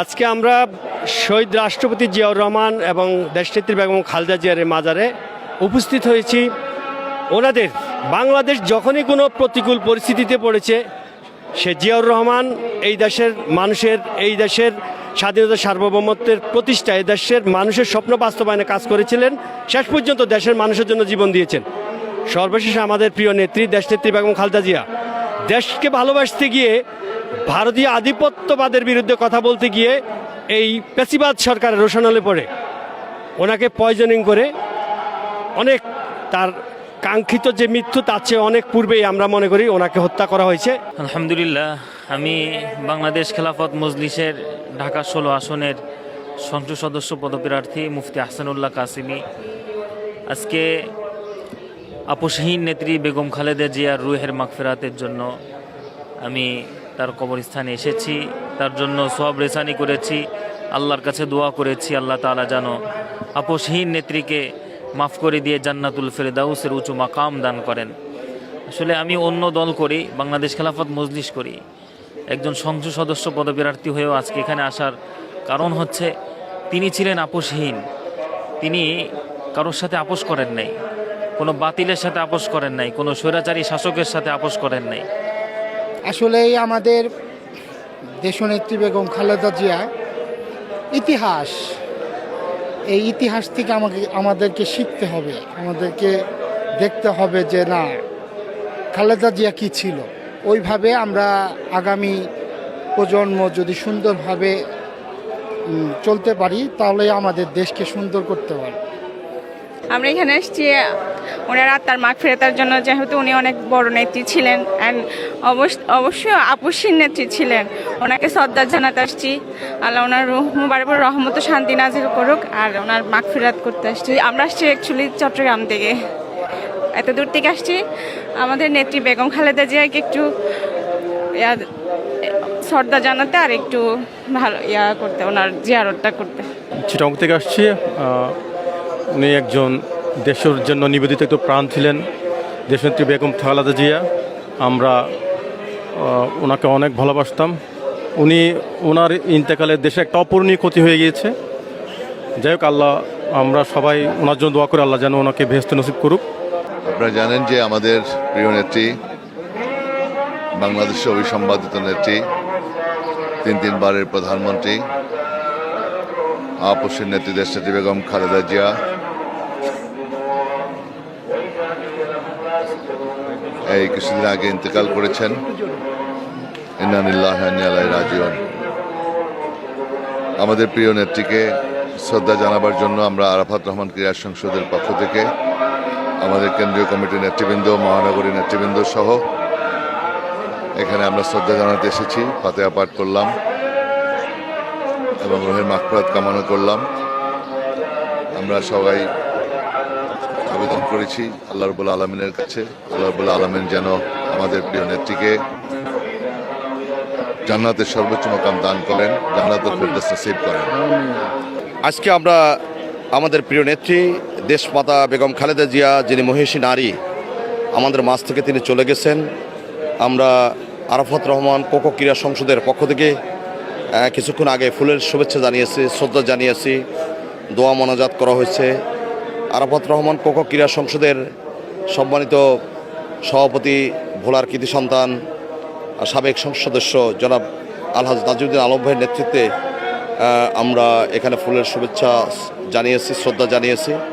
আজকে আমরা শহীদ রাষ্ট্রপতি জিয়াউর রহমান এবং দেশনেত্রী বেগম খালদা জিয়ার মাজারে উপস্থিত হয়েছি। ওনাদের বাংলাদেশ যখনই কোনো প্রতিকূল পরিস্থিতিতে পড়েছে, সে জিয়াউর রহমান এই দেশের মানুষের, এই দেশের স্বাধীনতা সার্বভৌমত্বের প্রতিষ্ঠা, এই দেশের মানুষের স্বপ্ন বাস্তবায়নে কাজ করেছিলেন, শেষ পর্যন্ত দেশের মানুষের জন্য জীবন দিয়েছেন। সর্বশেষে আমাদের প্রিয় নেত্রী, দেশনেত্রী বেগম খালদা জিয়া। দেশকে ভালোবাসতে গিয়ে ভারতীয় আধিপত্যবাদের বিরুদ্ধে কথা বলতে গিয়ে এই পেশিবাদ সরকারের রোশনালে পড়ে। ওনাকে পয়জনিং করে অনেক তার কাঙ্ক্ষিত যে মৃত্যু তার চেয়ে অনেক পূর্বেই আমরা মনে করি ওনাকে হত্যা করা হয়েছে। আলহামদুলিল্লাহ, আমি বাংলাদেশ খেলাফত মজলিসের ঢাকা ষোলো আসনের সংসদ সদস্য পদপ্রার্থী মুফতি আহসানুল্লাহ কাসিমি। আজকে আপোষহীন নেত্রী বেগম খালেদা জিয়ার রুহের মাগফেরাতের জন্য আমি তার কবরস্থানে এসেছি, তার জন্য সব রেসানি করেছি, আল্লাহর কাছে দোয়া করেছি, আল্লাহ তাআলা যেন আপোষহীন নেত্রীকে মাফ করে দিয়ে জান্নাতুল ফেরদাউসের উঁচু মাকাম দান করেন। আসলে আমি অন্য দল করি, বাংলাদেশ খেলাফত মজলিস করি। একজন সংসদ সদস্য পদপ্রার্থী হয়েও আজকে এখানে আসার কারণ হচ্ছে, তিনি ছিলেন আপোষহীন। তিনি কারোর সাথে আপোষ করেন নাই, কোনো বাতিলের সাথে আপোষ করেন নাই, কোনো স্বৈরাচারী শাসকের সাথে আপোষ করেন নাই। আসলেই আমাদের দেশনেত্রী বেগম খালেদা জিয়া ইতিহাস, এই ইতিহাস থেকে আমাকে, আমাদেরকে শিখতে হবে। আমাদেরকে দেখতে হবে যে, না, খালেদা জিয়া কি ছিল? ওইভাবে আমরা আগামী প্রজন্ম যদি সুন্দরভাবে চলতে পারি, তাহলে আমাদের দেশকে সুন্দর করতে পারি আমরা এখানে এসেছি, ওনার আত্মার মাগ ফেরতার জন্য, যেহেতু উনি অনেক বড় নেত্রী ছিলেন অ্যান্ড অবশ্যই আপুসীর নেত্রী ছিলেন। ওনাকে শ্রদ্ধা জানাতে আসছি। আল্লাহ ওনার রুহ মুবারক, রহমত শান্তি নাজির করুক, আর ওনার মাগ ফেরাত করতে আসছি। আমরা আসছি অ্যাকচুয়ালি চট্টগ্রাম থেকে। এত দূর থেকে আসছি। আমাদের নেত্রী বেগম খালেদা জিয়াকে একটু শ্রদ্ধা জানাতে আর একটু ভালো ইয়া করতে, ওনার জিয়ারতটা করতে। চিটং থেকে আসছি উনি একজন দেশের জন্য নিবেদিত একটু প্রাণ ছিলেন। দেশনেত্রী বেগম খালেদা জিয়া, আমরা ওনাকে অনেক ভালোবাসতাম। উনি ওনার ইন্তেকালে দেশে একটা অপূরণীয় ক্ষতি হয়ে গিয়েছে। যাই হোক, আল্লাহ, আমরা সবাই ওনার জন্য দোয়া করে, আল্লাহ যেন ওনাকে ভেস্তে নসিব করুক। আপনারা জানেন যে আমাদের প্রিয় নেত্রী, বাংলাদেশের অবিসম্বাদিত নেত্রী, তিন তিনবারের প্রধানমন্ত্রী, আপসের নেত্রী দেশনেত্রী বেগম খালেদা জিয়া এই কিছুদিন আগে ইন্তেকাল করেছেন। ইন্নানিল্লাহ আলাই রাজিউন। আমাদের প্রিয় নেত্রীকে শ্রদ্ধা জানাবার জন্য আমরা আরাফাত রহমান ক্রীড়া সংসদের পক্ষ থেকে আমাদের কেন্দ্রীয় কমিটির নেতৃবৃন্দ মহানগরী নেতৃবৃন্দ সহ এখানে আমরা শ্রদ্ধা জানাতে এসেছি, ফাতেহা পাঠ করলাম এবং রোহের মাকফরাত কামনা করলাম। আমরা সবাই আবেদন করেছি আল্লাহ রবুল আলমিনের কাছে। আল্লাহ রবুল আলমিন যেন আমাদের প্রিয় নেত্রীকে জান্নাতের সর্বোচ্চ মকাম দান করেন জান্নাতের ফেরদৌস নসিব করেন। আজকে আমরা আমাদের প্রিয় নেত্রী দেশমাতা বেগম খালেদা জিয়া, যিনি মহিষী নারী, আমাদের মাঝ থেকে তিনি চলে গেছেন। আমরা আরাফাত রহমান কোকো ক্রীড়া সংসদের পক্ষ থেকে কিছুক্ষণ আগে ফুলের শুভেচ্ছা জানিয়েছি, শ্রদ্ধা জানিয়েছি, দোয়া মনাজাত করা হয়েছে। আরাফাত রহমান কোকো ক্রীড়া সংসদের সম্মানিত সভাপতি, ভোলার কৃতি সন্তান সাবেক সংসদ সদস্য জনাব আলহাজ নাজিউদ্দিন আলম ভাইয়ের নেতৃত্বে আমরা এখানে ফুলের শুভেচ্ছা জানিয়েছি, শ্রদ্ধা জানিয়েছি।